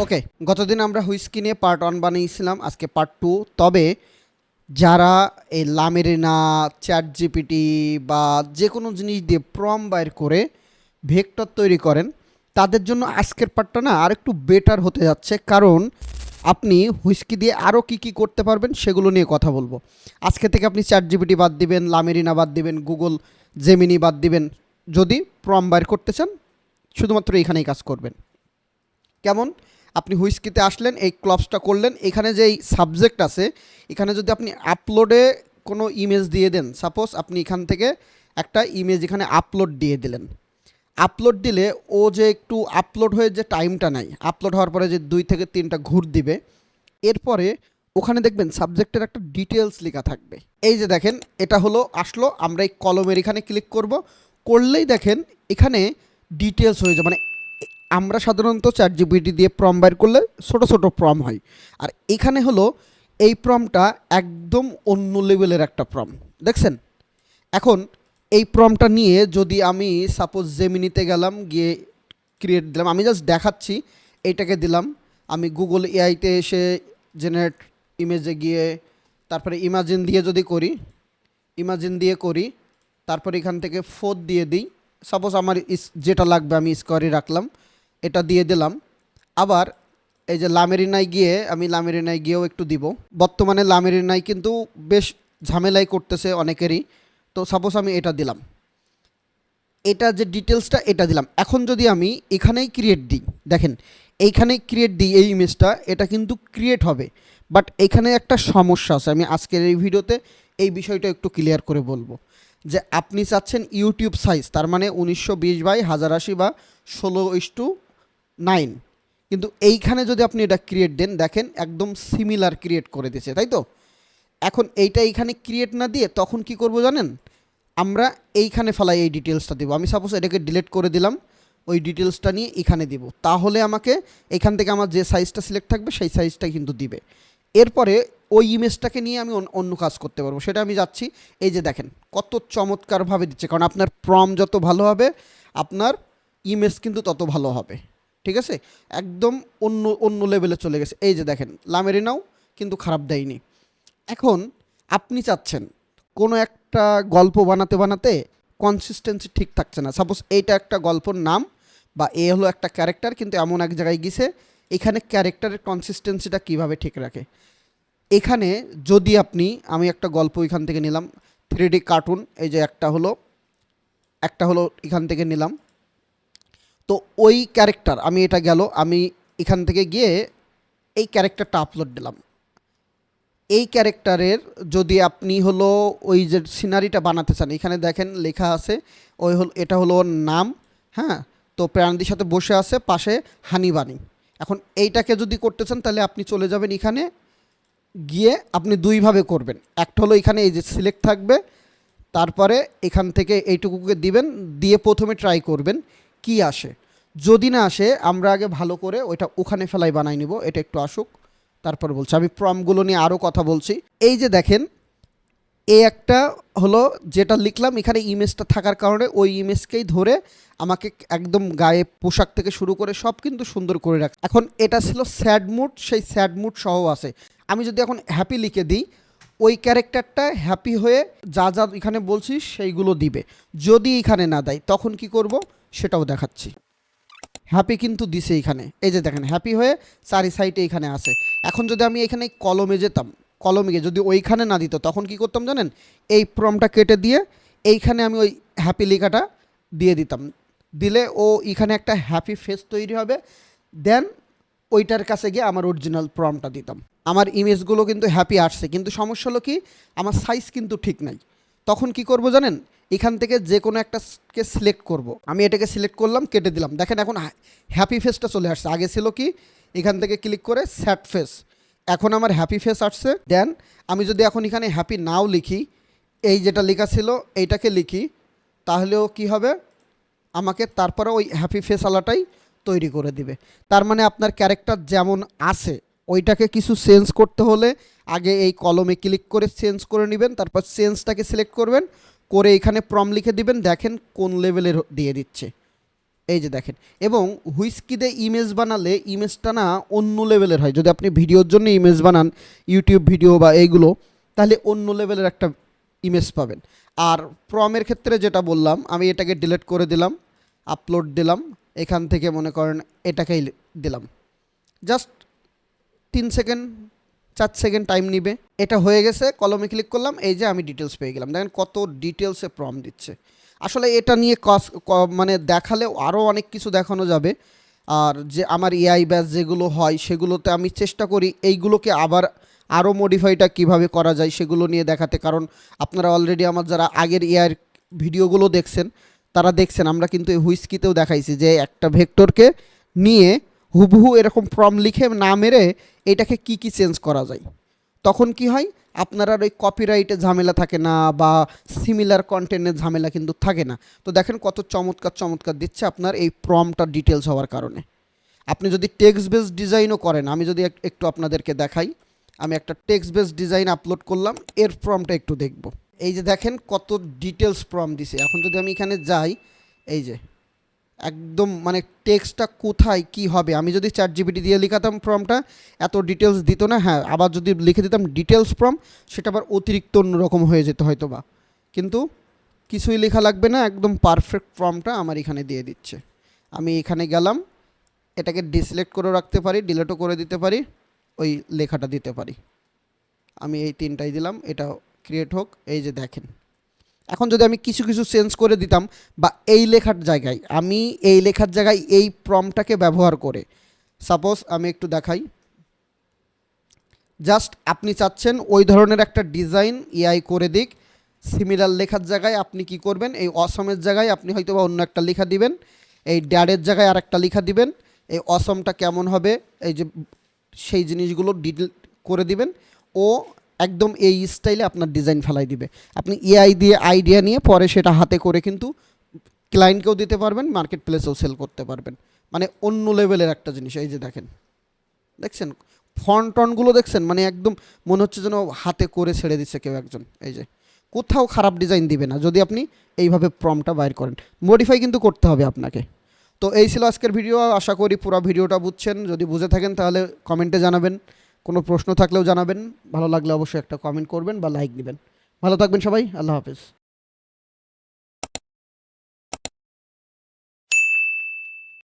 ওকে গতদিন আমরা হুইস্কি নিয়ে পার্ট ওয়ান বানিয়েছিলাম, আজকে পার্ট টু তবে যারা এই লামেরিনা চ্যাট জিপিটি বা যে কোনো জিনিস দিয়ে প্রম বাইর করে ভেক্টর তৈরি করেন, তাদের জন্য আজকের পার্টটা না আর একটু বেটার হতে যাচ্ছে। কারণ আপনি হুইস্কি দিয়ে আরও কী কী করতে পারবেন সেগুলো নিয়ে কথা বলব। আজকে থেকে আপনি চ্যাট জিপিটি বাদ দিবেন, লামেরিনা বাদ দিবেন গুগল জেমিনি বাদ দিবেন। যদি প্রম বাইর করতে চান, শুধুমাত্র এখানেই কাজ করবেন। কেমন? আপনি হুইস্কিতে আসলেন, এই ক্লপসটা করলেন, এখানে যে এই সাবজেক্ট আছে, এখানে যদি আপনি আপলোডে কোনো ইমেজ দিয়ে দেন সাপোজ আপনি এখান থেকে একটা ইমেজ এখানে আপলোড দিয়ে দিলেন। আপলোড দিলে ও যে একটু আপলোড হয়ে যে টাইমটা নাই আপলোড হওয়ার পরে যে দুই থেকে তিনটা ঘুর দিবে, এরপরে ওখানে দেখবেন সাবজেক্টের একটা ডিটেলস লেখা থাকবে। এই যে দেখেন, এটা হলো, আসলো, আমরা এই কলমের এখানে ক্লিক করব, করলেই দেখেন এখানে ডিটেলস হয়ে যাবে মানে আমরা সাধারণত চ্যাট জিপিটি দিয়ে প্রম বাইর করলে ছোট ছোট প্রম হয়। আর এখানে হলো এই প্রমটা একদম অন্য লেভেলের একটা প্রম দেখছেন? এখন এই প্রমটা নিয়ে যদি আমি সাপোজ জেমিনিতে গেলাম, গিয়ে ক্রিয়েট দিলাম, আমি জাস্ট দেখাচ্ছি এইটাকে দিলাম, আমি গুগল এআইতে এসে জেনারেট ইমেজে গিয়ে, তারপরে ইমাজিন দিয়ে যদি করি ইমাজিন দিয়ে করি, তারপর এখান থেকে ফোর দিয়ে দিই। সাপোজ আমার যেটা লাগবে আমি স্কোয়ারই রাখলাম। এটা দিয়ে দিলাম। আবার এই যে লামেরিনায় গিয়ে আমি লামেরিনায় গিয়েও একটু দিব। বর্তমানে লামেরিনায় কিন্তু বেশ ঝামেলাই করতেছে অনেকেরই। তো সাপোজ আমি এটা দিলাম। এটা যে ডিটেলসটা এটা দিলাম। এখন যদি আমি এখানেই ক্রিয়েট দিই, দেখেন, এইখানেই ক্রিয়েট দিই এই ইমেজটা এটা কিন্তু ক্রিয়েট হবে। বাট এখানে একটা সমস্যা আছে। আমি আজকের এই ভিডিওতে এই বিষয়টা একটু ক্লিয়ার করে বলব। যে আপনি চাচ্ছেন ইউটিউব সাইজ তার মানে উনিশশো বিশ বাই হাজার আশি বা ষোলো ইস টু নাইন। কিন্তু এইখানে যদি আপনি এটা ক্রিয়েট দেন, দেখেন একদম সিমিলার ক্রিয়েট করে দিয়েছে, তাই তো? এখন এইটা এইখানে ক্রিয়েট না দিয়ে তখন কি করব জানেন? আমরা এইখানে ফেলাই এই ডিটেলসটা দিব। আমি সাপোজ এটাকে ডিলিট করে দিলাম, ওই ডিটেলসটা নিয়ে এখানে দিব। তাহলে আমাকে এখান থেকে আমার যে সাইজটা সিলেক্ট থাকবে, সেই সাইজটাই কিন্তু দিবে। এরপরে ওই ইমেজটাকে নিয়ে আমি অন- অন্য কাজ করতে পারব। সেটা আমি যাচ্ছি, এই যে দেখেন, কত চমৎকারভাবে দিচ্ছে। কারণ আপনার প্রম যত ভালো হবে, আপনার ইমেজ কিন্তু তত ভালো হবে। ঠিক আছে? একদম অন্য অন্য লেভেলে চলে গেছে। এই যে দেখেন লামেরিনাও কিন্তু খারাপ দেয়নি। এখন আপনি চাচ্ছেন কোনো একটা গল্প বানাতে বানাতে কনসিস্টেন্সি ঠিক থাকছে না। সাপোজ এইটা একটা গল্পর নাম বা এ হলো একটা ক্যারেক্টার কিন্তু এমন এক জায়গায় গিয়েছে, এখানে ক্যারেক্টারের কনসিস্টেন্সিটা কীভাবে ঠিক রাখে? এখানে যদি আপনি, আমি একটা গল্প এখান থেকে নিলাম থ্রি কার্টুন এই যে একটা হলো একটা হলো এখান থেকে নিলাম তো ওই ক্যারেক্টার আমি এটা গেল, আমি এখান থেকে গিয়ে এই ক্যারেক্টারটা আপলোড দিলাম। এই ক্যারেক্টারের যদি আপনি হলো ওই যে সিনারিটা বানাতে চান, এখানে দেখেন লেখা আছে, ওই হল, এটা হলো ওর নাম হ্যাঁ? তো প্রাণীদের সাথে বসে আছে, পাশে হানিবানি এখন এইটাকে যদি করতে চান, তাহলে আপনি চলে যাবেন এখানে, গিয়ে আপনি দুইভাবে করবেন। একটা হলো এখানে এই যে সিলেক্ট থাকবে, তারপরে এখান থেকে এইটুকুকে দিবেন, দিয়ে প্রথমে ট্রাই করবেন। কি আসে? যদি না আসে, আমরা আগে ভালো করে ওইটা ওখানে ফেলাই বানাই নিব, এটা একটু আসুক, তারপর বলছি। আমি প্রমগুলো নিয়ে আরও কথা বলছি। এই যে দেখেন এই একটা হলো যেটা লিখলাম, এখানে ইমেজটা থাকার কারণে ওই ইমেজকেই ধরে আমাকে একদম গায়ে পোশাক থেকে শুরু করে সব কিন্তু সুন্দর করে রাখ এখন এটা ছিল স্যাড মুড সেই স্যাড মুড সহ আছে। আমি যদি এখন হ্যাপি লিখে দিই ওই ক্যারেক্টারটা হ্যাপি হয়ে যা যা এখানে বলছি সেইগুলো দিবে। যদি এখানে না দেয়, তখন কি করব? সেটাও দেখাচ্ছি। হ্যাপি কিন্তু দিছে এখানে। এই যে দেখেন, হ্যাপি হয়ে চারি সাইডে এখানে আছে। এখন যদি আমি এখানে কলমে যেতাম, কলমে গিয়ে যদি ওইখানে না দিত, তখন কি করতাম জানেন? এই প্রমটা কেটে দিয়ে এইখানে আমি ওই হ্যাপি লেখাটা দিয়ে দিতাম। দিলে ও এখানে একটা হ্যাপি ফেস তৈরি হবে। দেন ওইটার কাছে গিয়ে আমার অরিজিনাল প্রমটা দিতাম। আমার ইমেজগুলো কিন্তু হ্যাপি আসছে, কিন্তু সমস্যা হলো কি, আমার সাইজ কিন্তু ঠিক নাই। তখন কি করব জানেন? এখান থেকে যে কোনো একটাকে সিলেক্ট করব। আমি এটাকে সিলেক্ট করলাম, কেটে দিলাম। দেখেন এখন হ্যাপি ফেসটা চলে আসছে। আগে ছিল কি, এখান থেকে ক্লিক করে স্যাড ফেস এখন আমার হ্যাপি ফেস আসছে। দেন আমি যদি এখন এখানে হ্যাপি নাও লিখি, এই যেটা লেখা ছিল, এইটাকে লিখি, তাহলেও কি হবে? আমাকে তারপরে ওই হ্যাপি ফেস আলাটাই তৈরি করে দিবে। তার মানে আপনার ক্যারেক্টার যেমন আছে, ওইটাকে কিছু চেঞ্জ করতে হলে আগে এই কলমে ক্লিক করে চেঞ্জ করে নেবেন, তারপর চেঞ্জটাকে সিলেক্ট করবেন, করে এখানে প্রম লিখে দিবেন, দেখেন কোন লেভেলের দিয়ে দিচ্ছে। এই যে দেখেন, এবং হুইস্কিতে ইমেজ বানালে ইমেজটা না অন্য লেভেলের হয়। যদি আপনি ভিডিওর জন্য ইমেজ বানান ইউটিউব ভিডিও বা এইগুলো, তাহলে অন্য লেভেলের একটা ইমেজ পাবেন। আর প্রমের ক্ষেত্রে যেটা বললাম, আমি এটাকে ডিলিট করে দিলাম আপলোড দিলাম এখান থেকে মনে করেন এটাকেই দিলাম। জাস্ট তিন সেকেন্ড, চার সেকেন্ড টাইম নিবে। এটা হয়ে গেছে, কলমে ক্লিক করলাম, এই যে আমি ডিটেলস পেয়ে গেলাম। দেখেন কত ডিটেলসে প্রম দিচ্ছে। আসলে এটা নিয়ে কস মানে দেখালে আরও অনেক কিছু দেখানো যাবে। আর যে আমার এআই ব্যাচ যেগুলো হয়, সেগুলোতে আমি চেষ্টা করি এইগুলোকে আবার আরও মডিফাইটা কীভাবে করা যায় সেগুলো নিয়ে দেখাতে। কারণ আপনারা অলরেডি আমার যারা আগের এআইয়ের ভিডিওগুলো দেখছেন তারা দেখছেন, আমরা কিন্তু এই হুইস্কিতেও দেখাইছি যে একটা ভেক্টরকে নিয়ে হুবহু এরকম ফর্ম লিখে না মেরে এটাকে কি কি চেঞ্জ করা যায়। তখন কি হয়? আপনার আর ওই কপিরাইটে ঝামেলা থাকে না বা সিমিলার কন্টেন্টের ঝামেলা কিন্তু থাকে না। তো দেখেন কত চমৎকার চমৎকার দিচ্ছে আপনার এই প্রমটা ডিটেলস হওয়ার কারণে। আপনি যদি টেক্সট বেস ডিজাইনও করেন, আমি যদি একটু আপনাদেরকে দেখাই, আমি একটা টেক্সট বেস ডিজাইন আপলোড করলাম, এর প্রমটা একটু দেখব। এই যে দেখেন কত ডিটেলস প্রম দিছে এখন যদি আমি এখানে যাই, এই যে, একদম মানে টেক্সটটা কোথায়, কি হবে? আমি যদি চ্যাট জিপিটি দিয়ে লিখাতাম প্রমটা এত ডিটেলস দিত না হ্যাঁ আবার যদি লিখে দিতাম ডিটেলস প্রম সেটা আবার অতিরিক্ত অন্যরকম হয়ে যেত হয়তো বা কিন্তু কিছুই লেখা লাগবে না, একদম পারফেক্ট ফর্মটা আমার এখানে দিয়ে দিচ্ছে। আমি এখানে গেলাম, এটাকে ডিসিলেক্ট করে রাখতে পারি ডিলেটও করে দিতে পারি, ওই লেখাটা দিতে পারি। আমি এই তিনটাই দিলাম এটা ক্রিয়েট হোক, এই যে দেখেন। এখন যদি আমি কিছু কিছু চেঞ্জ করে দিতাম, বা এই লেখার জায়গায়, আমি এই লেখার জায়গায় এই প্রমটাকে ব্যবহার করে সাপোজ আমি একটু দেখাই। জাস্ট আপনি চাচ্ছেন ওই ধরনের একটা ডিজাইন এআই করে দিক সিমিলার লেখার জায়গায় আপনি কি করবেন? এই অসমের জায়গায় আপনি হয়তো বা অন্য একটা লেখা দিবেন, এই ড্যাডের জায়গায় আর একটা লেখা দিবেন, এই অসমটা কেমন হবে, এই যে সেই জিনিসগুলো ডিটেল করে দিবেন, ও একদম এই স্টাইলে আপনার ডিজাইন ফেলাই দিবে। আপনি এআই দিয়ে আইডিয়া নিয়ে পরে সেটা হাতে করে কিন্তু ক্লায়েন্টকেও দিতে পারবেন মার্কেট প্লেসেও সেল করতে পারবেন। মানে অন্য লেভেলের একটা জিনিস, এই যে দেখেন। দেখছেন? ফন্ট টনগুলো দেখছেন? মানে একদম মনে হচ্ছে যেন হাতে করে ছেড়ে দিচ্ছে কেউ একজন। এই যে, কোথাও খারাপ ডিজাইন দিবে না। যদি আপনি এইভাবে প্রমটা বাইর করেন। মডিফাই কিন্তু করতে হবে আপনাকে। তো এই ছিল আজকের ভিডিও আশা করি পুরো ভিডিওটা বুঝছেন। যদি বুঝে থাকেন তাহলে কমেন্টে জানাবেন। কোনো প্রশ্ন থাকলেও জানাবেন, ভালো লাগলে অবশ্যই একটা কমেন্ট করবেন বা লাইক দিবেন। ভালো থাকবেন সবাই, আল্লাহ হাফেজ।